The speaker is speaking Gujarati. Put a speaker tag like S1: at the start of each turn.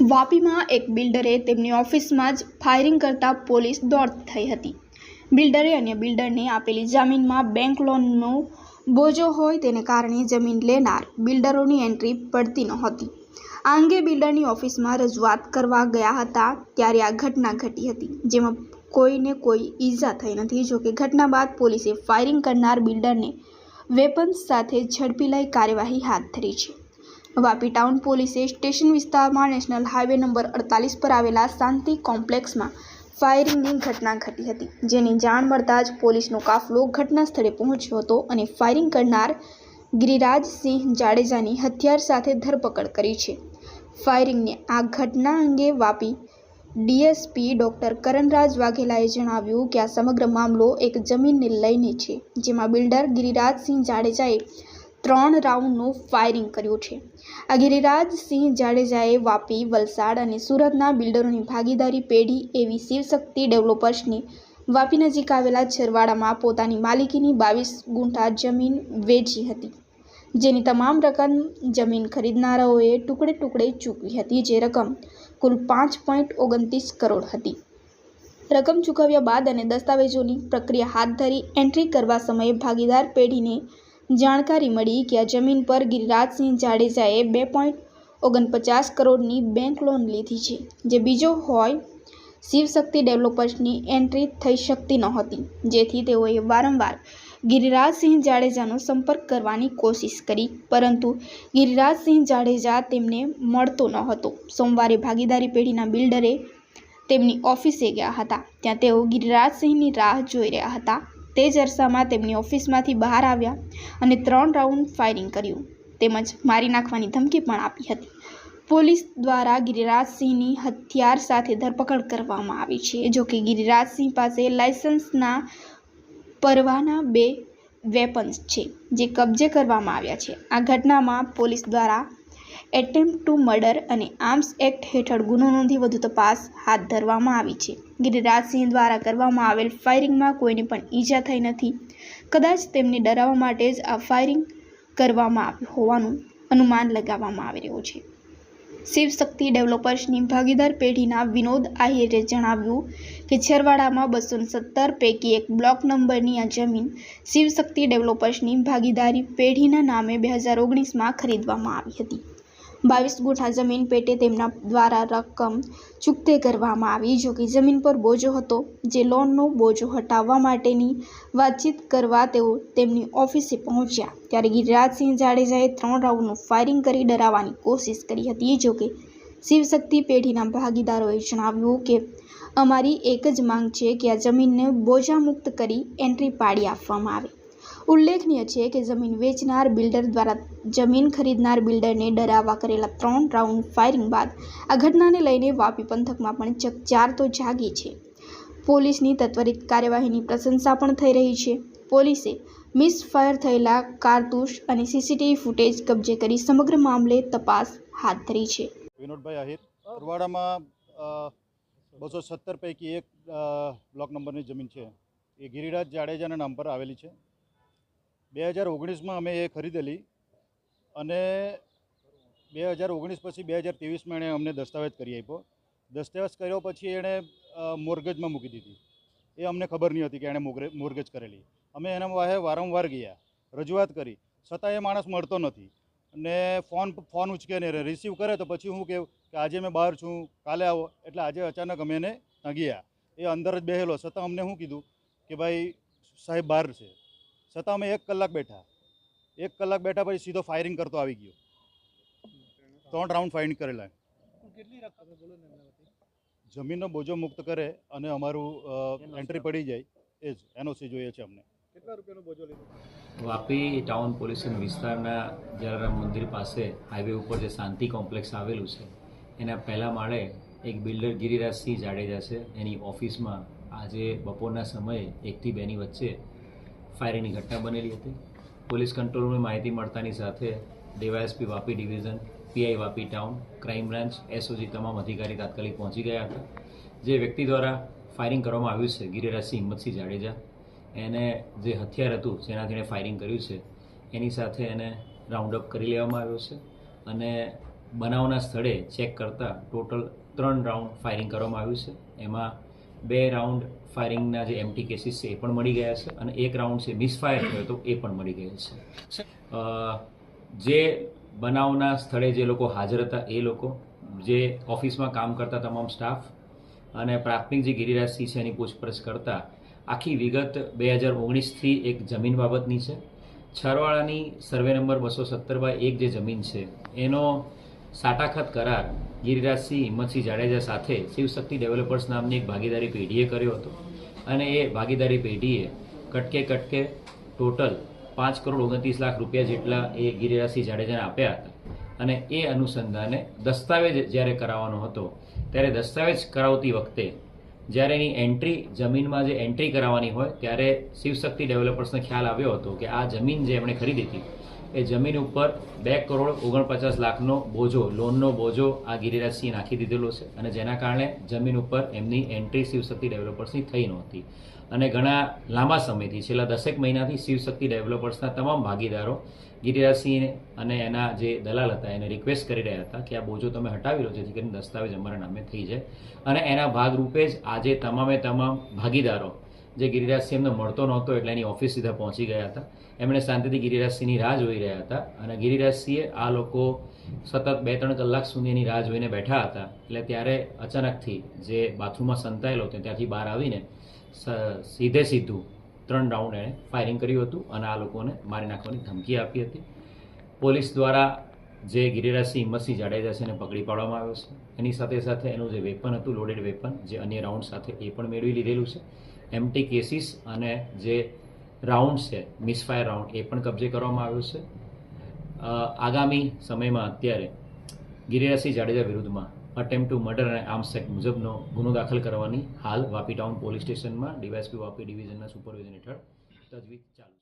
S1: વાપીમાં એક બિલ્ડરે તેમની ઓફિસમાં જ ફાયરિંગ કરતા પોલીસ દોડ થઈ હતી. બિલ્ડરે અન્ય બિલ્ડરને આપેલી જમીનમાં બેંક લોનનો બોજો હોય તેને કારણે જમીન લેનાર બિલ્ડરોની એન્ટ્રી પડતી નહોતી. આ અંગે બિલ્ડરની ઓફિસમાં રજૂઆત કરવા ગયા હતા ત્યારે આ ઘટના ઘટી હતી, જેમાં કોઈને કોઈ ઈજા થઈ નથી. જોકે ઘટના બાદ પોલીસે ફાયરિંગ કરનાર બિલ્ડરને વેપન્સ સાથે ઝડપી લઈ કાર્યવાહી હાથ ધરી છે. વાપી ટાઉન પોલીસે સ્ટેશન વિસ્તારમાં નેશનલ હાઈવે નંબર અડતાલીસ પર આવેલા શાંતિ કોમ્પ્લેક્સમાં ફાયરિંગની ઘટના ઘટી હતી, જેની જાણ મળતા જ પોલીસનો કાફલો ઘટના સ્થળે પહોંચ્યો હતો અને ફાયરિંગ કરનાર ગિરિરાજસિંહ જાડેજાની હથિયાર સાથે ધરપકડ કરી છે. ફાયરિંગની આ ઘટના અંગે વાપી ડીએસપી ડોક્ટર કરણરાજ વાઘેલાએ જણાવ્યું કે આ સમગ્ર મામલો એક જમીનને લઈને છે, જેમાં બિલ્ડર ગિરિરાજસિંહ જાડેજાએ ત્રણ રાઉન્ડનું ફાયરિંગ કર્યું છે. આ ગિરિરાજસિંહ જાડેજાએ વાપી, વલસાડ અને સુરતના બિલ્ડરોની ભાગીદારી પેઢી એવી શિવશક્તિ ડેવલપર્સની વાપી નજીક આવેલા છરવાડામાં પોતાની માલિકીની બાવીસ ગુંઠા જમીન વેચી હતી, જેની તમામ રકમ જમીન ખરીદનારાઓએ ટુકડે ટુકડે ચૂકવી હતી, જે રકમ કુલ પાંચ પોઈન્ટ ઓગણત્રીસ કરોડ હતી. રકમ ચૂકવ્યા બાદ અને દસ્તાવેજોની પ્રક્રિયા હાથ ધરી એન્ટ્રી કરવા સમયે ભાગીદાર પેઢીને જાણકારી મળી કે આ જમીન પર ગિરિરાજસિંહ જાડેજાએ બે પોઈન્ટ ઓગણપચાસ કરોડની બેંક લોન લીધી છે, જે બીજો હોય, શિવશક્તિ ડેવલપર્સની એન્ટ્રી થઈ શકતી નહોતી, જેથી તેઓએ વારંવાર ગિરિરાજસિંહ જાડેજાનો સંપર્ક કરવાની કોશિશ કરી, પરંતુ ગિરિરાજસિંહ જાડેજા તેમને મળતો ન હતો સોમવારે ભાગીદારી પેઢીના બિલ્ડરે તેમની ઓફિસે ગયા હતા, ત્યાં તેઓ ગિરિરાજસિંહની રાહ જોઈ રહ્યા હતા. તે જ અરસામાં તેમની ઓફિસમાંથી બહાર આવ્યા અને ત્રણ રાઉન્ડ ફાયરિંગ કર્યું. તેમજ મારી નાખવાની ધમકી પણ આપી હતી. પોલીસ દ્વારા ગિરિરાજસિંહની હથિયાર સાથે ધરપકડ કરવામાં આવી છે. જોકે ગિરિરાજસિંહ પાસે લાયસન્સના પરવાના બે વેપન્સ છે, જે કબજે કરવામાં આવ્યા છે. આ ઘટનામાં પોલીસ દ્વારા એટેમ્પ ટુ મર્ડર અને આર્મ્સ એક્ટ હેઠળ ગુનો નોંધી વધુ તપાસ હાથ ધરવામાં આવી છે. ગિરિરાજસિંહ દ્વારા કરવામાં આવેલ ફાયરિંગમાં કોઈને પણ ઈજા થઈ નથી. કદાચ તેમને ડરાવવા માટે જ આ ફાયરિંગ કરવામાં આવ્યું હોવાનું અનુમાન લગાવવામાં આવી રહ્યું છે. શિવશક્તિ ડેવલપર્સની ભાગીદાર પેઢીના વિનોદ આહિરે જણાવ્યું કે, છેરવાડામાં બસો સત્તર પૈકી એક બ્લોક નંબરની આ જમીન શિવશક્તિ ડેવલપર્સની ભાગીદારી પેઢીના નામે બે હજાર ઓગણીસમાં ખરીદવામાં આવી હતી. બાવીસ ગુઠા જમીન પેટે તેમના દ્વારા રકમ ચૂકતે કરવામાં આવી. જો કે જમીન પર બોજો હતો, જે લોનનો બોજો હટાવવા માટેની વાતચીત કરવા તેઓ તેમની ઓફિસે પહોંચ્યા. ત્યારે ગિરિરાજસિંહ જાડેજાએ ત્રણ રાઉન્ડનું ફાયરિંગ કરી ડરાવવાની કોશિશ કરી હતી. જો કે શિવશક્તિ પેઢીના ભાગીદારોએ જણાવ્યું કે, અમારી એક જ માંગ છે કે આ જમીનને બોજામુક્ત કરી એન્ટ્રી પાડી આપવામાં આવે. ઉલ્લેખનીય છે કે જમીન વેચનાર બિલ્ડર દ્વારા જમીન ખરીદનાર બિલ્ડરને ડરાવવા કરેલા ત્રણ રાઉન્ડ ફાયરિંગ બાદ આ ઘટનાને લઈને વાપી પંથકમાં પણ ચકચાર તો જાગી છે. પોલીસની તત્વરિત કાર્યવાહીની પ્રશંસા પણ થઈ રહી છે. પોલીસે મિસફાયર થયેલા કારતૂસ અને સીસીટીવી ફૂટેજ કબજે કરી સમગ્ર મામલે તપાસ હાથ ધરી છે.
S2: વિનોદભાઈ આહિર અરવાડામાં બસો સત્તર પૈકી એક બ્લોક નંબરની જમીન છે. એ ગિરિરાજ જાડેજાના નામ પર આવેલી છે. બે હજાર ઓગણીસમાં અમે એ ખરીદેલી અને બે હજાર ઓગણીસ પછી બે હજાર ત્રેવીસમાં એણે અમને દસ્તાવેજ કરી આપ્યો. દસ્તાવેજ કર્યો પછી એણે મોર્ગેજમાં મૂકી દીધી. એ અમને ખબર નહીં હતી કે એણે મોર્ગેજ કરેલી. અમે એના વાહે વારંવાર ગયા, રજૂઆત કરી. છતાં એ માણસ મળતો નથી. ને ફોન ફોન ઉચકે ને રિસીવ કરે તો પછી હું કહું કે આજે મેં બહાર છું, કાલે આવો. એટલે આજે અચાનક અમે એને ત્યાં ગયા. એ અંદર જ બેહેલો. છતાં અમને શું કીધું કે ભાઈ સાહેબ બહાર છે. છતાં અમે એક કલાક બેઠા. એક કલાક બેઠા પછી સીધો ફાયરિંગ કરતો આવી ગયો. ત્રણ રાઉન્ડ ફાયરિંગ કરેલા? જમીનનો બોજો મુક્ત કરે અને અમારું એન્ટ્રી પડી જાય. એ જ એનઓસી જોઈએ છે અમને.
S3: કેટલા રૂપિયાનો
S4: વાપી ટાઉન પોલીસ સ્ટેશન વિસ્તારના જલારામ મંદિર પાસે હાઈવે ઉપર જે શાંતિ કોમ્પ્લેક્સ આવેલું છે એના પહેલા માળે એક બિલ્ડર ગિરિરાજસિંહ જાડેજા છે. એની ઓફિસમાં આજે બપોરના સમયે એકથી બેની વચ્ચે ફાયરિંગની ઘટના બનેલી હતી. પોલીસ કંટ્રોલ રૂમની માહિતી મળતાની સાથે DySP Vapi division, PI Vapi town, crime branch, SOG તમામ અધિકારી તાત્કાલિક પહોંચી ગયા હતા. જે વ્યક્તિ દ્વારા ફાયરિંગ કરવામાં આવ્યું છે, ગિરિરાજસિંહ હિંમતસિંહ જાડેજા. એને જે હથિયાર હતું, જેનાથી એણે ફાયરિંગ કર્યું છે, એની સાથે એને રાઉન્ડ અપ કરી લેવામાં આવ્યો છે અને બનાવના સ્થળે ચેક કરતાં ટોટલ ત્રણ રાઉન્ડ ફાયરિંગ કરવામાં આવ્યું છે. એમાં બે રાઉન્ડ ફાયરિંગના જે એમટી કેસીસ છે એ પણ મળી ગયા છે અને એક રાઉન્ડ છે મિસફાયર થયો હતો એ પણ મળી ગયેલ છે. જે બનાવના સ્થળે જે લોકો હાજર હતા એ લોકો જે ઓફિસમાં કામ કરતા તમામ સ્ટાફ અને પ્રાથમિક જે ગિરિરાજસિંહ છે એની પૂછપરછ કરતા આખી વિગત બે હજાર ઓગણીસથી એક જમીન બાબતની છે. છરવાળાની સર્વે નંબર બસો સત્તર બાય એક જે જમીન છે એનો સાટાખત કરાર ગિરિરાજસિંહ હિંમતસિંહ જાડેજા સાથે શિવશક્તિ ડેવલપર્સ નામની એક ભાગીદારી પેઢીએ કર્યો હતો. અને એ ભાગીદારી પેઢીએ કટકે કટકે ટોટલ પાંચ કરોડ ઓગણત્રીસ લાખ રૂપિયા જેટલા એ ગિરિરાજસિંહ જાડેજાને આપ્યા હતા. અને એ અનુસંધાને દસ્તાવેજ જ્યારે કરાવવાનો હતો, ત્યારે દસ્તાવેજ કરાવતી વખતે જ્યારે એની એન્ટ્રી જમીનમાં જે એન્ટ્રી કરાવવાની હોય, ત્યારે શિવશક્તિ ડેવલપર્સને ખ્યાલ આવ્યો હતો કે આ જમીન જે એમણે ખરીદી હતી એ જમીન ઉપર બે કરોડ ઓગણપચાસ લાખનો બોજો, લોનનો બોજો આ ગિરિરાજસિંહ નાખી દીધેલો છે અને જેના કારણે જમીન ઉપર એમની એન્ટ્રી શિવશક્તિ ડેવલપર્સની થઈ નહોતી. અને ઘણા લાંબા સમયથી, છેલ્લા દસેક મહિનાથી શિવશક્તિ ડેવલપર્સના તમામ ભાગીદારો ગિરિરાજસિંહ અને એના જે દલાલ હતા, એને રિક્વેસ્ટ કરી રહ્યા હતા કે આ બોજો તમે હટાવી લો, જેથી કરીને દસ્તાવેજ અમારા નામે થઈ જાય. અને એના ભાગરૂપે જ આજે તમામે તમામ ભાગીદારો જે ગિરિરાજસિંહ એમને મળતો નહોતો એટલે એની ઓફિસ સીધા પહોંચી ગયા હતા. એમણે શાંતિથી ગિરિરાજસિંહની રાહ જોઈ રહ્યા હતા અને ગિરિરાજસિંહે આ લોકો સતત બે ત્રણ કલાક સુધી એની રાહ જોઈને બેઠા હતા. એટલે ત્યારે અચાનકથી જે બાથરૂમમાં સંતાયેલો હતો, ત્યાંથી બહાર આવીને સીધે સીધું ત્રણ રાઉન્ડ એણે ફાયરિંગ કર્યું હતું અને આ લોકોને મારી નાખવાની ધમકી આપી હતી. પોલીસ દ્વારા જે ગિરિરાજસિંહ હિંમતસિંહ જાડેજા છે એને પકડી પાડવામાં આવ્યો છે. એની સાથે સાથે એનું જે વેપન હતું લોડેડ વેપન જે અન્ય રાઉન્ડ સાથે એ પણ મેળવી લીધેલું છે. એમટી કેસીસ અને જે રાઉન્ડ છે મિસફાયર રાઉન્ડ એ પણ કબજે કરવામાં આવ્યો છે. આગામી સમયમાં અત્યારે ગિરિરાજસિંહ જાડેજા વિરુદ્ધમાં અટેમ્પ ટુ મર્ડર અને આર્મ્સ એક્ટ મુજબનો ગુનો દાખલ કરવાની હાલ વાપી ટાઉન પોલીસ સ્ટેશનમાં ડીવાયસપી વાપી ડિવિઝનના સુપરવિઝન હેઠળ તજવીજ ચાલુ